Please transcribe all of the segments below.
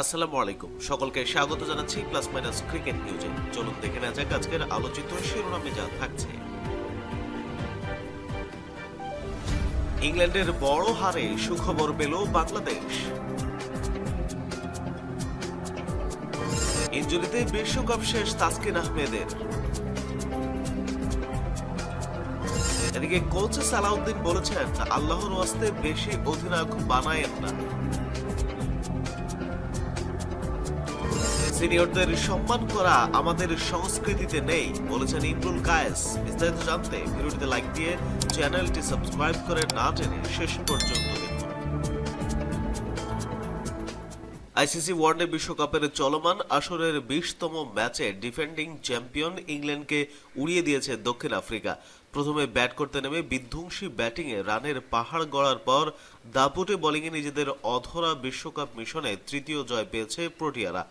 আসসালামু আলাইকুম। সকলকে স্বাগত জানাচ্ছি প্লাস মাইনাস ক্রিকেট নিউজে। চলুন দেখে নেওয়া যাক আজকের আলোচিত শিরোনামে যা থাকছে। ইংল্যান্ডের বড় হারে সুখবর পেল বাংলাদেশ। ইঞ্জুরিতে বিশ্বকাপ শেষ তাসকিন আহমেদের। এদিকে কোচ সালাউদ্দিন বলেছেন, আল্লাহর ওয়াস্তে বেশি অধিনায়ক বানায়েন না। সিনিয়রদের সম্মান করা আমাদের সংস্কৃতিতে নেই, বলেছেন ইমরুল কায়েস। বিস্তারিত জানতে ভিডিওটিতে লাইক দিয়ে চ্যানেলটি সাবস্ক্রাইব করে না টেনে শেষ পর্যন্ত আইসিসি ওয়ানডে বিশ্বকাপের চলমান আসরের বিশতম ম্যাচে ডিফেন্ডিং চ্যাম্পিয়ন ইংল্যান্ডকে উড়িয়ে দিয়েছে দক্ষিণ আফ্রিকা। প্রথমে ব্যাট করতে নেমে বিধ্বংসী ব্যাটিংয়ে রানের পাহাড় গড়ার পর দাপুটে বোলিংয়ে নিজেদের অধরা বিশ্বকাপ মিশনে তৃতীয় জয় পেয়েছে প্রোটিয়ারা।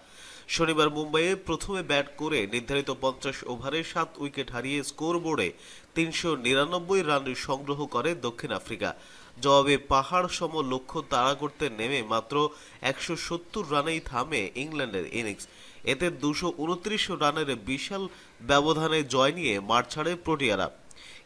শনিবার মুম্বাইয়ে প্রথমে ব্যাট করে নির্ধারিত পঞ্চাশ ওভারে সাত উইকেট হারিয়ে স্কোরবোর্ডে তিনশো নিরানব্বই রান সংগ্রহ করে দক্ষিণ আফ্রিকা। জবাবে পাহাড় সম লক্ষ্য তাড়া করতে নেমে মাত্র একশো সত্তর রানেই থামে ইংল্যান্ডের ইনিংস। এতে দুশো উনত্রিশ রানের বিশাল ব্যবধানে জয় নিয়ে মাঠ ছাড়ে প্রোটিয়ারা।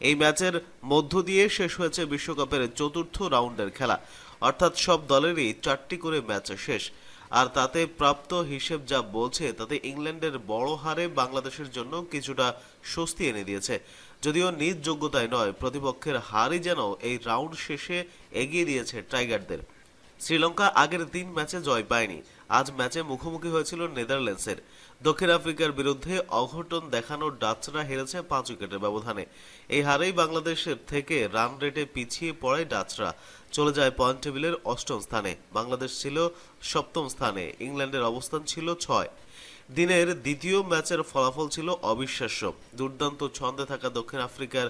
এই ম্যাচের মধ্য দিয়ে শেষ হয়েছে বিশ্বকাপের চতুর্থ রাউন্ডের খেলা। অর্থাৎ সব দলেরই চারটি করে ম্যাচ শেষ। আর তাতে প্রাপ্ত হিসেব যা বলছে, তাতে ইংল্যান্ডের বড় হারে বাংলাদেশের জন্য কিছুটা স্বস্তি এনে দিয়েছে। যদিও নিজ যোগ্যতায় নয়, প্রতিপক্ষের হারই যেন এই রাউন্ড শেষে এগিয়ে দিয়েছে টাইগারদের। শ্রীলঙ্কা আগের তিন ম্যাচে জয় পায়নি। আজ ম্যাচে মুখোমুখি হয়েছিল নেদারল্যান্ডসের। দক্ষিণ আফ্রিকার বিরুদ্ধে অঘটন দেখানো ডাচরা হেরেছে পাঁচ উইকেটের ব্যবধানে। এই হারেই বাংলাদেশের থেকে রান রেটে পিছিয়ে পড়ে ডাচরা চলে যায় পয়েন্ট টেবিলের অষ্টম স্থানে। বাংলাদেশ ছিল সপ্তম স্থানে। ইংল্যান্ডের অবস্থান ছিল ছয়। দিনের দ্বিতীয় ম্যাচের ফলাফল ছিল অবিশ্বাস্য। দুর্দান্ত ছন্দে থাকা দক্ষিণ আফ্রিকার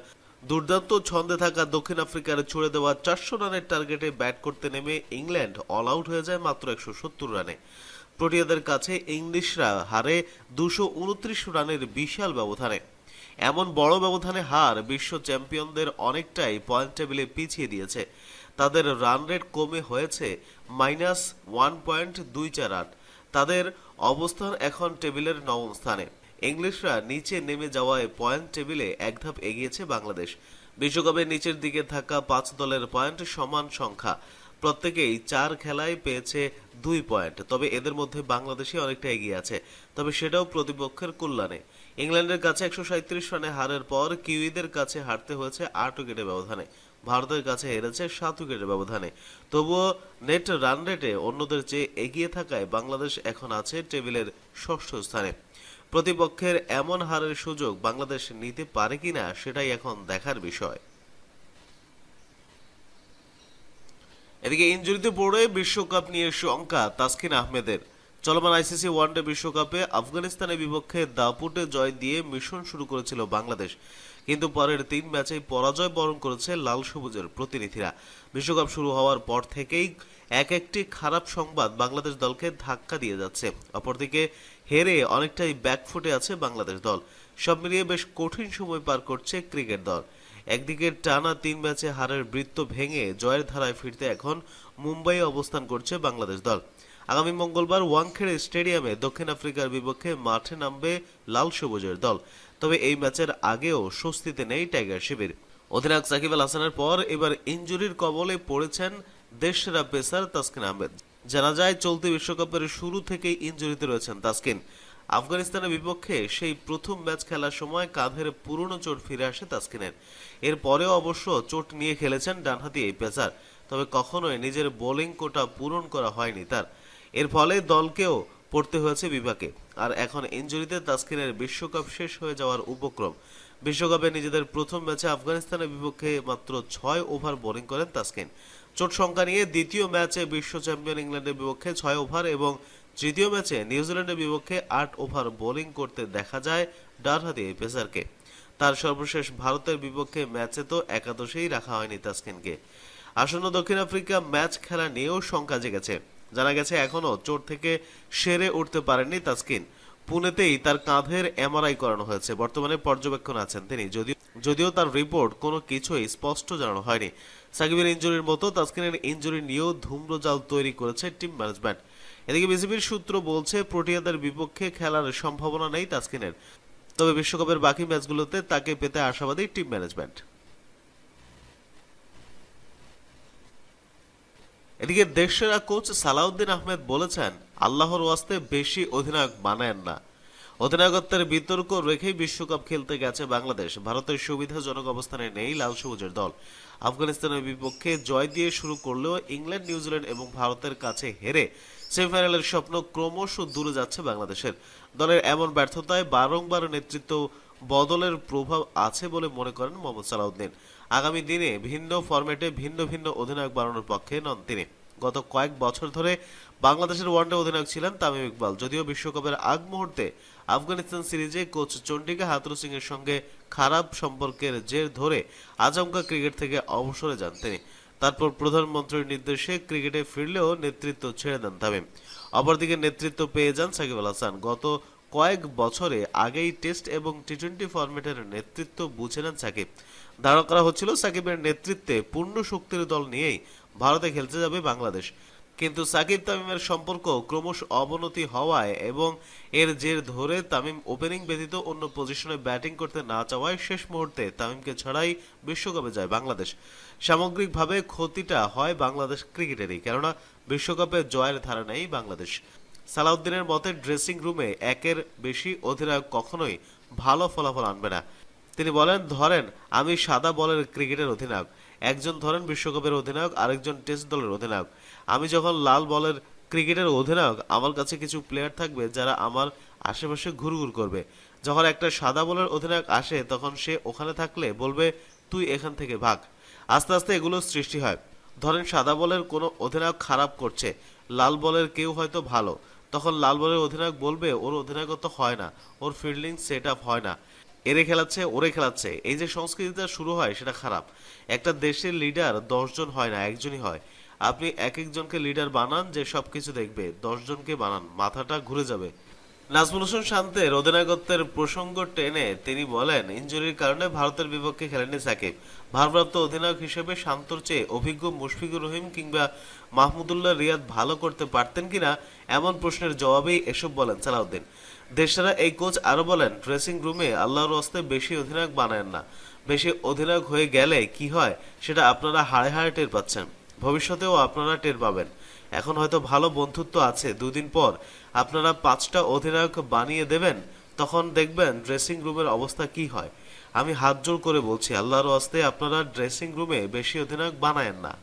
দুর্দান্ত ছন্দে থাকা দক্ষিণ আফ্রিকার ছুড়ে দেওয়া চারশো রানের টার্গেটে ব্যাট করতে নেমে ইংল্যান্ড অল আউট হয়ে যায় মাত্র একশো সত্তর রানে। প্রোটিয়াদের কাছে ইংলিশরা হারে দুশো উনত্রিশ রানের বিশাল ব্যবধানে। এমন বড় ব্যবধানে হার বিশ্ব চ্যাম্পিয়নদের অনেকটাই পয়েন্ট টেবিলে পিছিয়ে দিয়েছে। তাদের রান রেট কমে হয়েছে মাইনাস ওয়ান পয়েন্ট দুই চার আট। তাদের অবস্থান এখন টেবিলের নবম স্থানে। ইংলিশরা নিচে নেমে যাওয়ায় পয়েন্ট টেবিলে এক ধাপ এগিয়েছে বাংলাদেশ। বিশ্বকাপের নিচের দিকে থাকা পাঁচ দলের পয়েন্ট সমান সংখ্যা। প্রত্যেকেই চার খেলায় পেয়েছে দুই পয়েন্ট। তবে এদের মধ্যে বাংলাদেশই অনেকটা এগিয়ে আছে। তবে সেটাও প্রতিপক্ষের কল্যাণে। ইংল্যান্ডের কাছে একশো সাঁত্রিশ রানে হারের পর কিউইদের কাছে হারতে হয়েছে আট উইকেটের ব্যবধানে। ভারতের কাছে হেরেছে সাত উইকেটের ব্যবধানে। তবুও নেট রান রেটে অন্যদের চেয়ে এগিয়ে থাকায় বাংলাদেশ এখন আছে টেবিলের ষষ্ঠ স্থানে। প্রতিপক্ষের এমন হারের সুযোগ বাংলাদেশ নিতে পারে কিনা সেটাই এখন দেখার বিষয়। এদিকে ইঞ্জুরিতে পড়ে বিশ্বকাপ নিয়ে শঙ্কা তাসকিন আহমেদের। চলমান আইসিসি ওয়ানডে বিশ্বকাপে আফগানিস্তানের বিপক্ষে দাপুটে জয় দিয়ে মিশন শুরু করেছিল বাংলাদেশ। কিন্তু পরের তিন ম্যাচেই পরাজয় বরণ করেছে লাল সবুজের প্রতিনিধিরা। বিশ্বকাপ শুরু হওয়ার পর থেকেই এক একটি খারাপ সংবাদ বাংলাদেশ দলকে ধাক্কা দিয়ে যাচ্ছে। অপরদিকে হেরে অনেকটাই ব্যাকফুটে আছে বাংলাদেশ দল। সব মিলিয়ে বেশ কঠিন সময় পার করছে ক্রিকেট দল। একদিকে টানা তিন ম্যাচে হারের বৃত্ত ভেঙে জয়ের ধারায় ফিরতে এখন মুম্বাইয়ে অবস্থান করছে বাংলাদেশ দল। আগামী মঙ্গলবার ওয়াংখেড়ে স্টেডিয়ামে দক্ষিণ আফ্রিকার বিপক্ষে মাঠে নামবে লাল সবুজের দল। তবে এই ম্যাচের আগেও স্বস্তিতে নেই টাইগার শিবির। অধিনায়ক সাকিব আল হাসানের পর এবার ইঞ্জুরির কবলে পড়েছেন দেশসেরা পেসার তাসকিন আহমেদ। জানা যায় চলতি বিশ্বকাপের শুরু থেকেই ইঞ্জুরিতে রয়েছেন তাসকিন। আফগানিস্তানের বিপক্ষে সেই প্রথম ম্যাচ খেলার সময় কাঁধের পুরনো চোট ফিরে আসে তাসকিনের। এরপরেও অবশ্য চোট নিয়ে খেলেছেন ডানহাতি এই পেসার, তবে কখনোই নিজের বোলিং কোটা পূরণ করা হয়নি তার। এর ফলে দলকেও পড়তে হয়েছে বিপাকে। আর এখন ইঞ্জুরিতে তাসকিনের বিশ্বকাপ শেষ হয়ে যাওয়ার উপক্রম। বিশ্বকাপে নিজেদের প্রথম ম্যাচে আফগানিস্তানের বিপক্ষে মাত্র ছয় ওভার বোলিং করেন তাসকিন। চোট সংখ্যা নিয়ে দ্বিতীয় ম্যাচে বিশ্ব চ্যাম্পিয়ন ইংল্যান্ডের বিপক্ষে ছয় ওভার এবং তৃতীয় ম্যাচে নিউজিল্যান্ডের বিপক্ষে আট ওভার বোলিং করতে দেখা যায় ডানহাতি এই পেসারকে। তার সর্বশেষ ভারতের বিপক্ষে ম্যাচে তো একাদশেই রাখা হয়নি তাসকিনকে। আসন্ন দক্ষিণ আফ্রিকা ম্যাচ খেলা নিয়েও শঙ্কা জেগেছে। জানা গেছে এখনও চোট থেকে সেরে উঠতে পারেননি তাসকিন। পুনেতেই তার কাঁধের এমআরআই করানো হয়েছে। বর্তমানে পর্যবেক্ষণ আছেন তিনি। যদিও যদিও তার রিপোর্ট কোনো কিছুই স্পষ্ট জানানো হয়নি। সাকিবের ইঞ্জুরির মতো তাসকিনের ইঞ্জুরি নিয়েও ধূম্রজাল তৈরি করেছে টিম ম্যানেজমেন্ট এদিকে বিসিবির সূত্র বলছে, প্রোটিয়াদের বিপক্ষে খেলার সম্ভাবনা নেই তাসকিনের তবে বিশ্বকাপের বাকি ম্যাচগুলোতে তাকে পেতে আশাবাদী টিম ম্যানেজমেন্ট এদিকে দেশসেরা কোচ সালাউদ্দিন আহমেদ বলেছেন, আল্লাহর ওয়াস্তে বেশি অধিনায়ক বানায়েন না। অধিনায়কত্বের বিতর্ক রেখেই বিশ্বকাপ খেলতে গেছে বাংলাদেশ। ভারতের সুবিধাজনক অবস্থানে নেই লাল সবুজের দল। আফগানিস্তানের বিপক্ষে জয় দিয়ে শুরু করলেও ইংল্যান্ড, নিউজিল্যান্ড এবং ভারতের কাছে হেরে সেমিফাইনালের স্বপ্ন ক্রমশ দূরে যাচ্ছে বাংলাদেশের। দলের এমন ব্যর্থতায় বারংবার নেতৃত্ব বদলের প্রভাব আছে বলে মনে করেন মোহাম্মদ সালাউদ্দিন। আগামী দিনে ভিন্ন ফরম্যাটে ভিন্ন ভিন্ন অধিনায়ক বানানোর পক্ষে নন তিনি। গত কয়েক বছর ধরে বাংলাদেশের ওয়ানডে অধিনায়ক ছিলেন তামিম ইকবাল। যদিও বিশ্বকাপের আগ মুহূর্তে আফগানিস্তান সিরিজে কোচ চন্ডিকা হাতরু সিং এর সঙ্গে খারাপ সম্পর্কের জের ধরে আচমকা ক্রিকেট থেকে অবসরে যান তিনি। তারপর প্রধানমন্ত্রীর নির্দেশে ক্রিকেটে ফিরলেও নেতৃত্ব ছেড়ে দেন তামিম। অপরদিকে নেতৃত্ব পেয়ে যান সাকিব আল হাসান। গত কয়েক বছরে আগেই টেস্ট এবং টি টোয়েন্টি ফরম্যাটের নেতৃত্ব বুঝে নেন সাকিব। ধারণা করা হচ্ছিল সাকিবের নেতৃত্বে পূর্ণ শক্তির দল নিয়েই ভারতে খেলতে যাবে বাংলাদেশ। কিন্তু সাকিব তামিমের সম্পর্ক ক্রমশ অবনতি হওয়ায় এবং এর জের ধরে তামিম ওপেনিং ব্যতীত অন্য পজিশনে ব্যাটিং করতে না চাওয়ায় শেষ মুহূর্তে তামিমকে ছাড়াই বিশ্বকাপে যায় বাংলাদেশ। সামগ্রিকভাবে ক্ষতিটা হয় বাংলাদেশ ক্রিকেটেরই, কেননা বিশ্বকাপে জয়ের ধারা নেই বাংলাদেশ। সালাউদ্দিনের মতে ড্রেসিং রুমে একের বেশি অধিনায়ক কখনোই ভালো ফলাফল আনবে না। তিনি বলেন, ধরেন, আমি সাদা বলের ক্রিকেটের অধিনায়ক। একজন ধরেন বিশ্বকাপের অধিনায়ক, আরেকজন টেস্ট দলের অধিনায়ক। আমি যখন লাল বলের ক্রিকেটের অধিনায়ক, আমার কাছে কিছু প্লেয়ার থাকবে যারা আমার আশেপাশে ঘুরঘুর করবে। যখন একটা সাদা বলের অধিনায়ক আসে, তখন সে ওখানে থাকলে বলবে, তুই এখান থেকে ভাগ। আস্তে আস্তে এগুলো সৃষ্টি হয়। ধরেন, সাদা বলের কোনো অধিনায়ক খারাপ করছে, লাল বলের কেউ হয়তো ভালো। তখন লাল বলের অধিনায়ক বলবে, ওর অধিনায়কত্ব হয় না, ওর ফিল্ডিং সেট আপ হয় না। এরে খেলাচ্ছে, ওরে খেলাচ্ছে। এই যে সংস্কৃতিটা শুরু হয়, সেটা খারাপ। একটা দেশের লিডার দশজন হয় না, একজনই হয়। আপনি এক একজনকে লিডার বানান, যে সবকিছু দেখবে। দশজনকে বানান, মাথাটা ঘুরে যাবে। নাজমুল হোসেন শান্তের অধিনায়কত্বের প্রসঙ্গ টেনে তিনি বলেন ইঞ্জুরির কারণে ভারতের বিপক্ষে খেলেননি সাকিব। ভারপ্রাপ্ত অধিনায়ক হিসেবে শান্তর চেয়ে অভিজ্ঞ মুশফিকুর রহিম কিংবা মাহমুদুল্লাহ রিয়াদ ভালো করতে পারতেন কিনা, এমন প্রশ্নের জবাবেই এসব বলেন সালাউদ্দিন। দেশারা এই কোচ আরও বলেন ড্রেসিং রুমে আল্লাহর হস্তে বেশি অধিনায়ক বানায়েন না। বেশি অধিনায়ক হয়ে গেলে কি হয়, সেটা আপনারা হাড়ে হাড়ে টের পাচ্ছেন। ভবিষ্যতেও আপনারা টের পাবেন। এখন হয়তো ভালো বন্ধুত্ব আছে, দুদিন পর আপনারা পাঁচটা অধিনায়ক বানিয়ে দেবেন, তখন দেখবেন ড্রেসিং রুমের অবস্থা কি হয়। আমি হাত জোর করে বলছি, আল্লাহর হস্তে আপনারা ড্রেসিং রুমে বেশি অধিনায়ক বানায়েন না।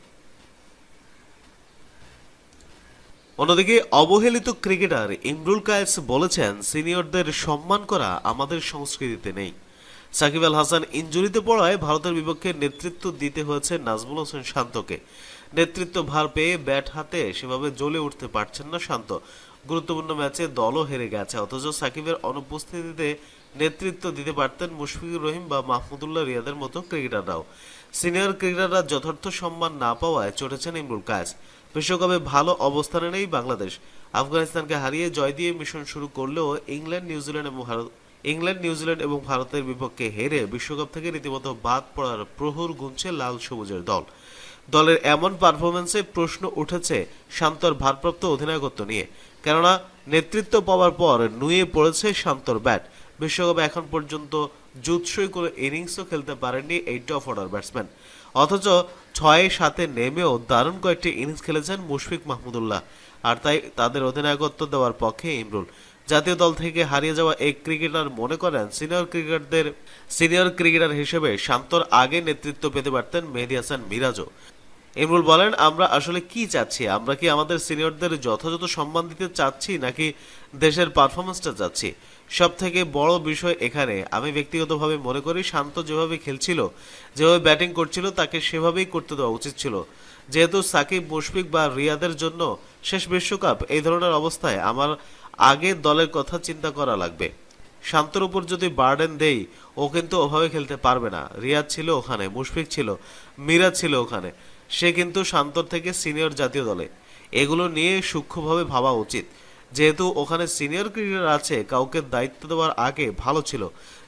অন্যদিকে অবহেলিত ক্রিকেটার ইমরুল কায়েস বলেছেন, সিনিয়রদের সম্মান করা আমাদের সংস্কৃতিতে নেই। সাকিব আল হাসান ইঞ্জুরিতে পড়ায় ভারতের বিপক্ষে নেতৃত্ব দিতে হয়েছে নাজমুল হোসেন শান্তকে। নেতৃত্ব ভার পেয়ে ব্যাট হাতে সেভাবে জ্বলে উঠতে পারছেন না শান্ত। গুরুত্বপূর্ণ ম্যাচে দলও হেরে গেছে, অথচ সাকিবের অনুপস্থিতিতে নেতৃত্ব দিতে পারতেন মুশফিকুর রহিম বা মাহমুদুল্লাহ রিয়াদের মতো ক্রিকেটাররাও। সিনিয়র ক্রিকেটাররা যথার্থ সম্মান না পাওয়ায় চটেছেন ইমরুল কায়েস। বিশ্বকাপে ভালো অবস্থানে নেই বাংলাদেশ। আফগানিস্তানকে হারিয়ে জয় দিয়ে মিশন শুরু করলেও ইংল্যান্ড, নিউজিল্যান্ড এবং ভারত ইংল্যান্ড, নিউজিল্যান্ড এবং ভারতের বিপক্ষে হেরে বিশ্বকাপ থেকে রীতিমতো বাদ পড়ার প্রহর গুনছে লাল সবুজের দল। দলের এমন পারফরমেন্সে প্রশ্ন উঠেছে শান্তর ভারপ্রাপ্ত অধিনায়কত্ব নিয়ে। কেননা, নেতৃত্ব পাওয়ার পর নুয়ে পড়েছে শান্তর ব্যাট। বিশ্বকাপে এখন পর্যন্ত জুৎসই কোনো ইনিংসও খেলতে পারেননি এই টপ অর্ডার ব্যাটসম্যান। অথচ ছয় সাতে নেমেও দারুণ কয়েকটি ইনিংস খেলেছেন মুশফিক মাহমুদুল্লাহ আর তাই তাদের অধিনায়কত্ব দেওয়ার পক্ষে ইমরুল। জাতীয় দল থেকে হারিয়ে যাওয়া এক ক্রিকেটার মনে করেন সিনিয়র ক্রিকেটারদের সিনিয়র ক্রিকেটার হিসেবে শান্তর আগে নেতৃত্ব পেতে পারতেন মেহেদি হাসান মিরাজও। ইমরুল বলেন, আমরা আসলে কি চাচ্ছি? আমরা কি আমাদের সিনিয়রদের যথাযথ সম্মান দিতে চাচ্ছি, নাকি দেশের পারফরমেন্সটা চাচ্ছি? সব থেকে বড় বিষয় এখানে, আমি ব্যক্তিগতভাবে মনে করি, শান্ত যেভাবে খেলছিল, যেভাবে ব্যাটিং করছিল, তাকে সেভাবেই করতে দেওয়া উচিত ছিল। যেহেতু সাকিব, মুশফিক বা রিয়াদের জন্য শেষ বিশ্বকাপ, এই ধরনের অবস্থায় আমার আগে দলের কথা চিন্তা করা লাগবে। শান্তর উপর যদি বার্ডেন দেই, ও কিন্তু ওভাবে খেলতে পারবে না। রিয়াদ ছিল ওখানে, মুশফিক ছিল মিরাজ ছিল ওখানে। সে কিন্তু শান্তর থেকে সিনিয়র জাতীয় দলে। এগুলো নিয়ে সূক্ষ্মভাবে ভাবা উচিত। যেহেতু ওখানে সিনিয়র ক্রিকেটার আছে, কাউকে দায়িত্ব দেওয়ার আগে ভালো ছিল।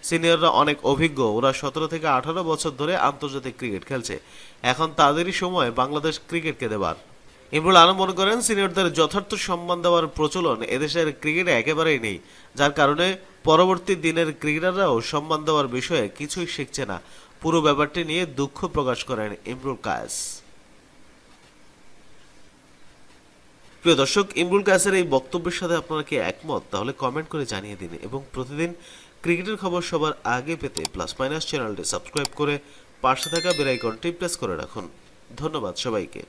সিনিয়ররা অনেক অভিজ্ঞ, ওরা সতেরো থেকে আঠারো বছর ধরে আন্তর্জাতিক ক্রিকেট খেলছে। এখন তাদেরই সময় বাংলাদেশ ক্রিকেটকে দেবার। ইমরুল আলম মনে করেন, সিনিয়রদের যথার্থ সম্মান দেওয়ার প্রচলন এদেশের ক্রিকেটে একেবারেই নেই, যার কারণে পরবর্তী দিনের ক্রিকেটাররাও সম্মান দেওয়ার বিষয়ে কিছুই শিখছে না। পুরো ব্যাপারটি নিয়ে দুঃখ প্রকাশ করেন ইমরুল কায়েস। প্রিয় দর্শক, ইমরুল কাসের এই বক্তব্যের সাথে আপনারা কি একমত? তাহলে কমেন্ট করে জানিয়ে দিন এবং প্রতিদিন ক্রিকেটের খবর সবার আগে পেতে প্লাস মাইনাস চ্যানেলটি সাবস্ক্রাইব করে পাশে থাকা বেলাইকনটি প্রেস করে রাখুন। ধন্যবাদ সবাইকে।